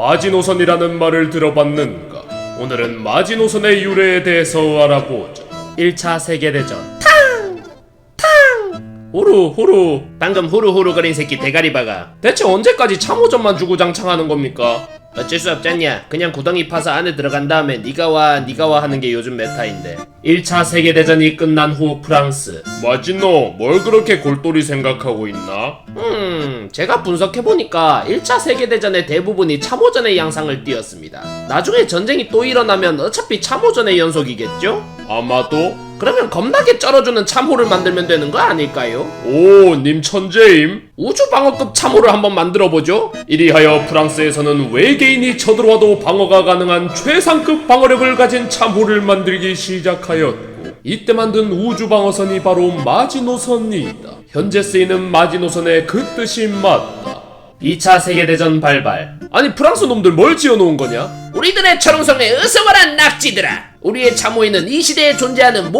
마지노선이라는 말을 들어봤는가? 오늘은 마지노선의 유래에 대해서 알아보자. 1차 세계대전. 탕! 탕! 호루 호루. 방금 후루후루거린 새끼 대가리 박아 대체 언제까지 참호전만 주구장창하는 겁니까? 어쩔 수 없잖냐 그냥 구덩이 파서 안에 들어간 다음에 니가 와 니가 와 하는 게 요즘 메타인데 1차 세계대전이 끝난 후 프랑스. 마지노, 뭘 그렇게 골똘히 생각하고 있나? 음 제가 분석해보니까 1차 세계대전의 대부분이 참호전의 양상을 띠었습니다 나중에 전쟁이 또 일어나면 어차피 참호전의 연속이겠죠? 아마도? 그러면 겁나게 쩔어주는 참호를 만들면 되는 거 아닐까요? 오, 님 천재임? 우주 방어급 참호를 한번 만들어보죠 이리하여 프랑스에서는 외계인이 쳐들어와도 방어가 가능한 최상급 방어력을 가진 참호를 만들기 시작하였고 이때 만든 우주 방어선이 바로 마지노선이다. 현재 쓰이는 마지노선의 그 뜻이 맞다. 2차 세계대전 발발. 아니 프랑스 놈들 뭘 지어놓은 거냐? 우리들의 철옹성에 어서 와라 낙지들아 우리의 참호에는 이 시대에 존재하는